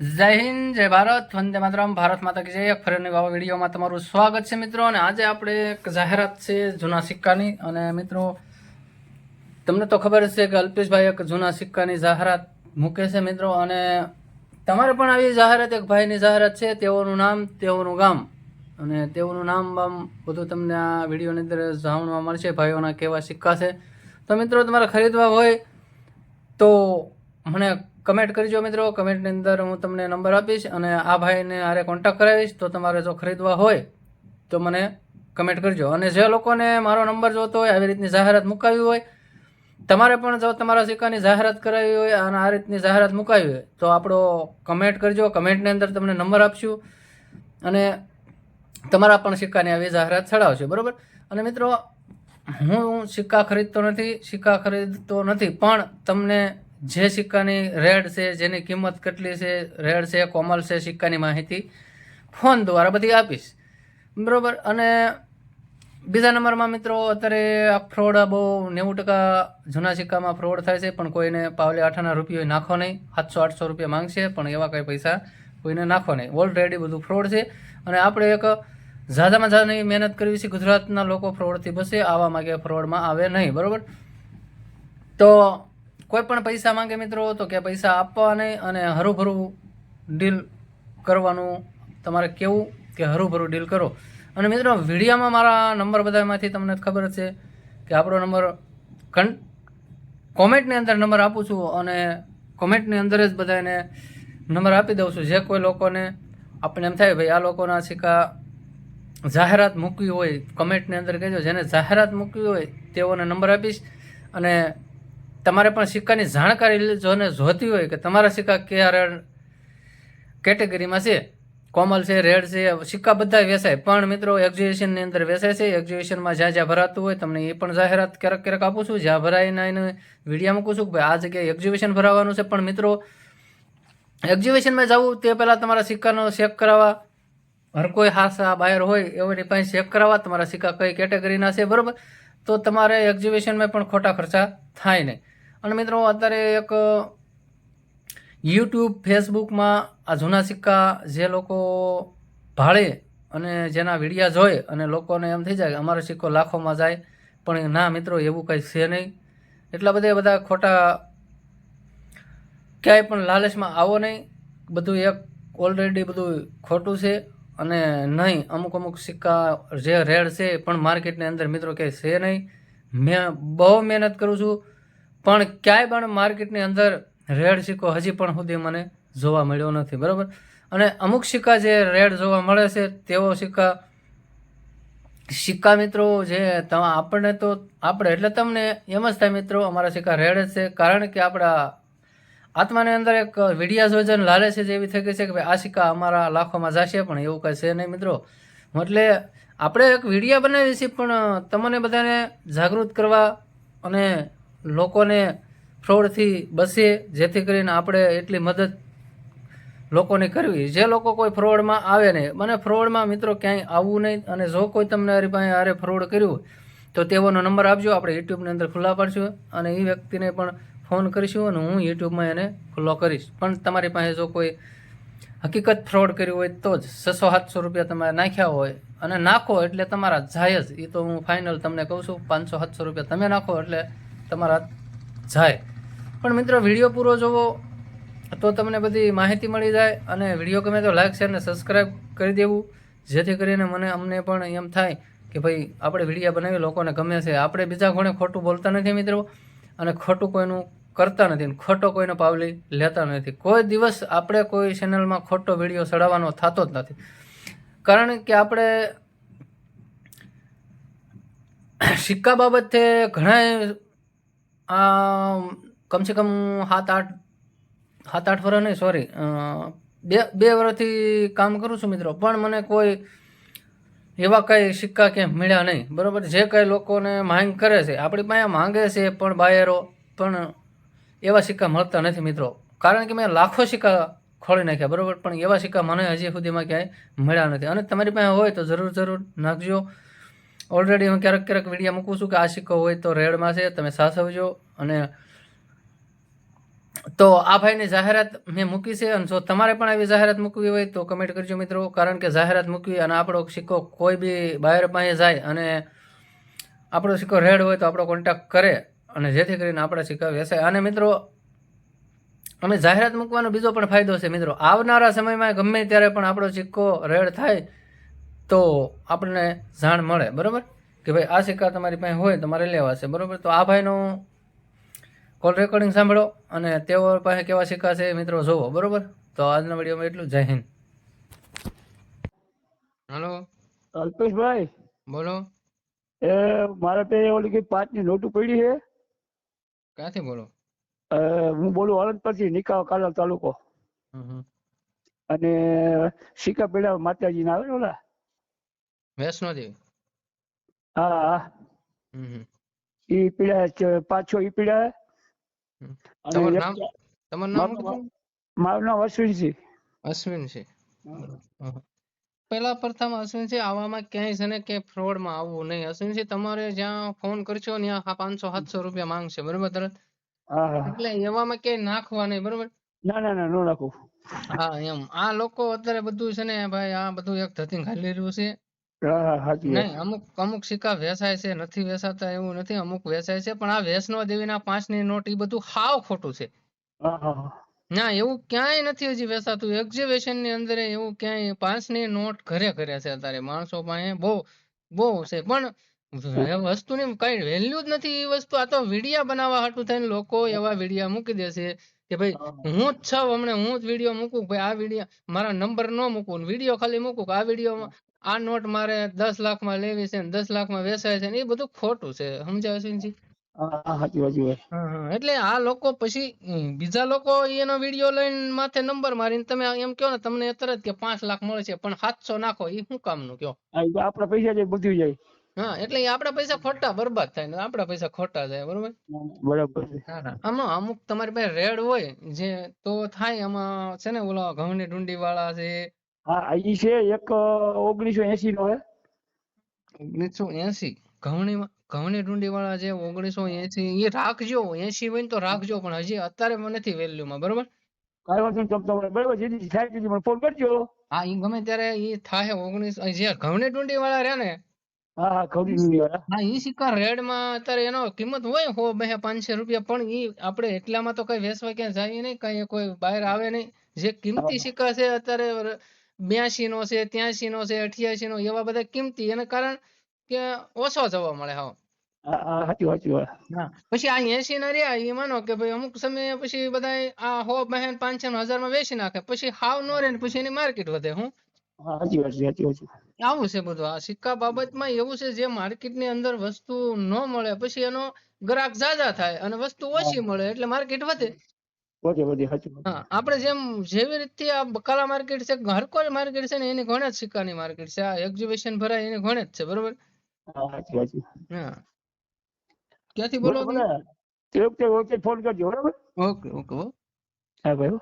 જય હિન્દ, જય ભારત. વંદે માતરમ. ભારત માતા કી જય. ફરી નવા વિડીયોમાં તમારું સ્વાગત છે મિત્રો. અને આજે આપણે એક જાહેરાત છે જૂના સિક્કાની. અને મિત્રો, તમને તો ખબર છે કે અલ્પેશભાઈ એક જૂના સિક્કાની જાહેરાત મૂકે છે મિત્રો. અને તમારે પણ આવી જાહેરાત, એક ભાઈની જાહેરાત છે. તેઓનું નામ, તેઓનું ગામ. અને તેઓનું નામ બામ બધું તમને આ વિડીયોની અંદર જાણવા મળશે. ભાઈઓના કેવા સિક્કા છે. તો મિત્રો, તમારે ખરીદવા હોય તો મને કમેન્ટ કરજો મિત્રો. કમેન્ટની અંદર હું તમને નંબર આપીશ અને આ ભાઈને આરે કોન્ટેક્ટ કરાવીશ. તો તમારે જો ખરીદવા હોય તો મને કમેન્ટ કરજો. અને જે લોકોને મારો નંબર જોતો હોય, આવી રીતની જાહેરાત મુકાવી હોય, તમારે પણ જો તમારા સિક્કાની જાહેરાત કરાવી હોય અને આ રીતની જાહેરાત મુકાવી હોય, તો આપણો કમેન્ટ કરજો. કમેન્ટની અંદર તમને નંબર આપશું અને તમારા પણ સિક્કાની આવી જાહેરાત ચડાવશે બરાબર? અને મિત્રો, હું સિક્કા ખરીદતો નથી, સિક્કા ખરીદતો નથી, પણ તમને જે સિક્કાની રેડ છે, જેની કિંમત કેટલી છે, રેડ છે, કોમલ છે, સિક્કાની માહિતી ફોન દ્વારા બધી આપીશ. બરાબર? અને બીજા નંબરમાં મિત્રો, અત્યારે આ ફ્રોડ બહુ નેવું ટકા જૂના સિક્કામાં ફ્રોડ થાય છે, પણ કોઈને પાવલે આઠાના રૂપિયા નાખો નહીં. સાતસો, આઠસો રૂપિયા માંગશે, પણ એવા કંઈ પૈસા કોઈને નાખો નહીં. ઓલરેડી બધું ફ્રોડ છે. અને આપણે એક ઝાઝામાં ઝાઝાની મહેનત કરવી છે, ગુજરાતના લોકો ફ્રોડથી બસે આવા માગે ફ્રોડમાં આવે નહીં. બરાબર? તો કોઈ પણ પૈસા માંગે મિત્રો, તો કે પૈસા આપવા નહીં અને હરુભરું ડીલ કરવાનું તમારે કેવું કે હરુભરું ડીલ કરો. અને મિત્રો, વિડીયામાં મારા નંબર બધામાંથી તમને ખબર છે કે આપણો નંબર કન કોમેન્ટની અંદર નંબર આપું છું અને કોમેન્ટની અંદર જ બધાને નંબર આપી દઉં છું. જે કોઈ લોકોને આપણને એમ થાય, ભાઈ, આ લોકોના સિક્કા જાહેરાત મૂકવી હોય, કમેન્ટની અંદર કહેજો. જેને જાહેરાત મૂકવી હોય, તેઓને નંબર આપીશ અને તમારે પણ સિક્કાની જાણકારી જોને જોતી હોય કે તમારા સિક્કા કયા કેટેગરીમાં છે? કોમલ છે, રેડ છે સિક્કા બધા વેચાય પણ મિત્રો એક્ઝિબિશનની અંદર વેચાય છે. એક્ઝિબિશનમાં જ્યાં જ્યાં ભરાતું હોય તમને એ પણ જાહેરાત ક્યારેક ક્યારેક આપું છું. જ્યાં ભરાઈને એને વીડિયો મૂકું છું કે ભાઈ, આ જગ્યાએ એક્ઝિબિશન ભરાવાનું છે. પણ મિત્રો એક્ઝિબિશનમાં જવું તે પહેલાં તમારા સિક્કાનો ચેક કરાવવા. હર કોઈ હાસા બાયર હોય એઓની પાસે ચેક કરાવવા. તમારા સિક્કા કઈ કેટેગરીના છે, બરાબર? તો તમારે એક્ઝિબિશનમાં પણ ખોટા ખર્ચા થાય નહીં. અને મિત્રો, અત્યારે એક યુટ્યુબ ફેસબુકમાં આ જૂના સિક્કા જે લોકો ભાળે અને જેના વિડીયા જોઈ અને લોકોને એમ થઈ જાય કે અમારો સિક્કો લાખોમાં જાય, પણ ના મિત્રો, એવું કંઈ છે નહીં. એટલા બધા બધા ખોટા ક્યાંય પણ લાલચમાં આવો નહીં. બધું એક ઓલરેડી બધું ખોટું છે અને નહીં, અમુક અમુક સિક્કા જે રેડ છે, પણ માર્કેટની અંદર મિત્રો ક્યાંય છે નહીં. મેં બહુ મહેનત કરું છું. પણ ક્યાંય પણ માર્કેટની અંદર રેડ સિક્કો હજી પણ સુધી મને જોવા મળ્યો નથી, બરાબર? અને અમુક સિક્કા જે રેડ જોવા મળે છે તેવો સિક્કા સિક્કા મિત્રો જે આપણને તો આપણે, એટલે તમને એમ જ થાય મિત્રો, અમારા સિક્કા રેડ જ છે, કારણ કે આપણા આત્માની અંદર એક વિડિયા જોજન લાલે છે જેવી થઈ ગઈ છે કે ભાઈ, આ સિક્કા અમારા લાખોમાં જશે, પણ એવું કંઈ છે નહીં મિત્રો. એટલે આપણે એક વિડીયા બનાવીએ છીએ પણ તમને બધાને જાગૃત કરવા અને લોકોને ફ્રોડથી બસીએ જેથી કરીને આપણે એટલી મદદ લોકોને કરવી. જે લોકો કોઈ ફ્રોડમાં આવે નહીં મને ફ્રોડમાં મિત્રો ક્યાંય આવવું નહીં અને જો કોઈ તમને અરે પાસે અરે ફ્રોડ કર્યું તો તેઓનો નંબર આપજો. આપણે યુટ્યુબની અંદર ખુલ્લા પાડશું અને એ વ્યક્તિને પણ ફોન કરીશું અને હું યુટ્યુબમાં એને ખુલ્લો કરીશ. પણ તમારી પાસે જો કોઈ હકીકત ફ્રોડ કર્યું હોય તો જ છસો સાતસો રૂપિયા તમારે નાખ્યા હોય અને નાખો એટલે તમારા જાય જ. એ તો હું ફાઇનલ તમને કહું છું, પાંચસો સાતસો રૂપિયા તમે નાખો એટલે તમારા જાય. પણ મિત્રો, વીડિયો પૂરો જોવો તો તમને બધી માહિતી મળી જાય અને વીડિયો ગમે તો લાઈક શેર અને સબસ્ક્રાઈબ કરી દેવું. જેથી કરીને મને અમને પણ એમ થાય કે ભાઈ, આપણે વિડીયા બનાવી, લોકોને ગમે છે. આપણે બીજા કોને ખોટું બોલતા નથી મિત્રો. અને ખોટું કોઈનું કરતા નથી ખોટો કોઈનો પાવલી લેતા નથી. કોઈ દિવસ આપણે કોઈ ચેનલમાં ખોટો વીડિયો ચડાવવાનો થતો જ નથી. કારણ કે આપણે સિક્કા બાબતે ઘણા આ કમસે કમ સાત આઠ સાત આઠ વર્ષ નહીં સોરી બે બે વર્ષથી કામ કરું છું મિત્રો, પણ મને કોઈ એવા કંઈ સિક્કા ક્યાંય મળ્યા નહીં. બરાબર? જે કંઈ લોકોને માંગ કરે છે, આપણી પાસે માંગે છે, પણ બાયરો, પણ એવા સિક્કા મળતા નથી મિત્રો. કારણ કે મેં લાખો સિક્કા ખોલી નાખ્યા, બરાબર? પણ એવા સિક્કા મને હજી સુધીમાં ક્યાંય મળ્યા નથી. અને તમારી પાસે હોય તો જરૂર જરૂર નાખજો. ઓલરેડી હું ક્યારેક ક્યારેક વીડિયો મૂકું છું કે આ સિક્કો હોય તો રેડમાં છે, તમે સાસવજો અને તો આ ભાઈની જાહેરાત મેં મૂકી છે અને જો તમારે પણ આવી જાહેરાત મૂકવી હોય તો કમેન્ટ કરજો મિત્રો. કારણ કે જાહેરાત મૂકવી અને આપણો સિક્કો કોઈ બી બાયર પાસે જાય અને આપણો સિક્કો રેડ હોય તો આપણો કોન્ટેક્ટ કરે અને જેથી કરીને આપણા સિક્કા વેસે અને મિત્રો, અમે જાહેરાત મૂકવાનો બીજો પણ ફાયદો છે મિત્રો. આવનારા સમયમાં ગમે ત્યારે પણ આપણો સિક્કો રેડ થાય તો આપણને જાણ મળે બરાબર? કે ભાઈ આ સિક્કા તમારી પાસે હોય તમારે લેવા છે બરાબર? તો આ ભાઈનો કોલ રેકોર્ડિંગ સાંભળો અને તેઓ પાસે કેવા સિક્કા છે મિત્રો જોવો બરોબર? તો આજના વિડીયોમાં એટલું જય હિન્દ. હલો? અલ્પેશભાઈ. બોલો. એ મારે પે ઓલી કઈ પાંચની નોટું પડી છે. ક્યાંથી બોલો? હું બોલું આણંદ પરથી નિકાવ કાલા તાલુકો. અને સિક્કા પેડા માતાજી ના આવે ને ઓલા? વૈષ્ણોદેવી હા હમ. ઈ પીડા પાછો ઈ પીડા. તમારું નામ? તમારું નામ મારું શું? મારું નામ અશ્વિન છે. હમ. પ્રથમ અશ્વિનસિંહ આવામાં ક્યાંય છે ને કે ફ્રોડમાં આવવું નહીં. અશ્વિનસિંહ તમારે જ્યાં ફોન કરશો ત્યાં આ પાંચસો સાતસો રૂપિયા માંગશે. બરોબર તરત? એટલે એવામાં ક્યાંય નાખવા નહીં બરોબર? ના ના ના નો નાખું. હા એમ. આ લોકો અત્યારે બધું છે ને ભાઈ આ બધું એક ધતિંગ ખાલી રહ્યું છે. નહીં અમુક અમુક સિક્કા વેચાય છે નથી વેચાતા એવું નથી અમુક વેચાય છે પણ આ વૈષ્ણો દેવીના પાંચની નોટ એ બધું હાવ ખોટું છે. ના એવું ક્યાંય નથી હજી વેચાતું. એક્ઝિબિશનની અંદર એવું ક્યાંય પાંચની નોટ ઘરે ઘરે છે અત્યારે. માણસો પાસે બહુ બહુ છે. પણ વસ્તુ વસ્તુની કઈ વેલ્યુ જ નથી એ વસ્તુ. આ તો વિડિયા બનાવવા હાટું થઈને લોકો એવા વિડિયા મૂકી દેશે કે ભાઈ હું જ છું હમણાં હું જ વીડિયો મૂકું ભાઈ આ વીડિયો મારા નંબર ન મૂકું વીડિયો ખાલી મૂકું કે આ વિડીયોમાં આ નોટ મારે દસ લાખમાં લેવી છે ને દસ લાખમાં વેચાય છે ને એ બધું ખોટું છે. સમજાય અશ્વિનજી. એટલે આ લોકો પછી બીજા લોકો એનો વીડિયો લઈને માથે નંબર મારીને તમે એમ કહો ને તમને તરત કે પાંચ લાખ મળે છે પણ સાતસો નાખો એ શું કામનું કયો આપણા પૈસા જાય બધું જાય. હા એટલે આપડા પૈસા ખોટા બરબાદ થાય ને આપણા પૈસા ખોટા જાય બરોબર? બરાબર આમાં અમુક તમારી પાસે રેડ હોય જે તો થાય આમાં છે ને ઓલા ઘઉંની ડુંડી વાળા છે હા ઈ છે એક ઓગણીસો એસી નો હે. ઓગણીસો એસી ઘઉંની ઘઉંની ડુંડી વાળા જે ઓગણીસો એસી એ રાખજો એસી હોય ને તો રાખજો પણ હજી અત્યારે મને નથી વેલ્યુમાં બરોબર? કાંઈ વાંધો નહીં તમ તમારે બરાબર જે દી થાય તે દી મને ફોન કરજો. હા ઈ ગમે ત્યારે ઈ થાય ઓગણીસ જે ઘઉંની ડુંડી વાળા રહ્યા ને. હા હા વાળા સિક્કા રેડમાં અત્યારે એનો કિંમત હોય હો બે પાંચસો રૂપિયા પણ ઈ આપણે એટલામાં તો કઈ વેચવા ક્યાં જાય નહીં કઈ કોઈ બહાર આવે નહીં. જે કિંમતી સિક્કા છે અત્યારે બ્યાસી નો છે ત્યાસી નો છે અઠ્યાસી નો એવા બધા કિંમતી. એના કારણ કે ઓછો જોવા મળે હા. હા હા સાચી સાચી વાત. પછી આ એસી ના રહ્યા એ માનો કે ભાઈ અમુક સમયે પછી બધા આ હો બહેન પાંચસો હજારમાં વેચી નાખે. પછી હાવ નો રે ને પછી એની માર્કેટ વધે હું. સાચી વાત સાચી વાત આવું છે બધું. આ સિક્કા બાબતમાં એવું છે જે માર્કેટની અંદર વસ્તુ ન મળે પછી એનો ગ્રાહક ઝાઝા થાય અને વસ્તુ ઓછી મળે એટલે માર્કેટ વધે. વધે વધે સાચી આપણે જેમ જેવી રીતે આ બકાલા માર્કેટ છે હર કોઈ માર્કેટ છે ને એની ઘણે જ સિક્કાની માર્કેટ છે. આ એક્ઝિબિશન ભરાય એની ઘણે જ છે બરોબર? હા ક્યાંથી બોલો બોલો તે વખતે ફોન કરજો બરાબર? ઓકે ઓકે હા. ભાઈ.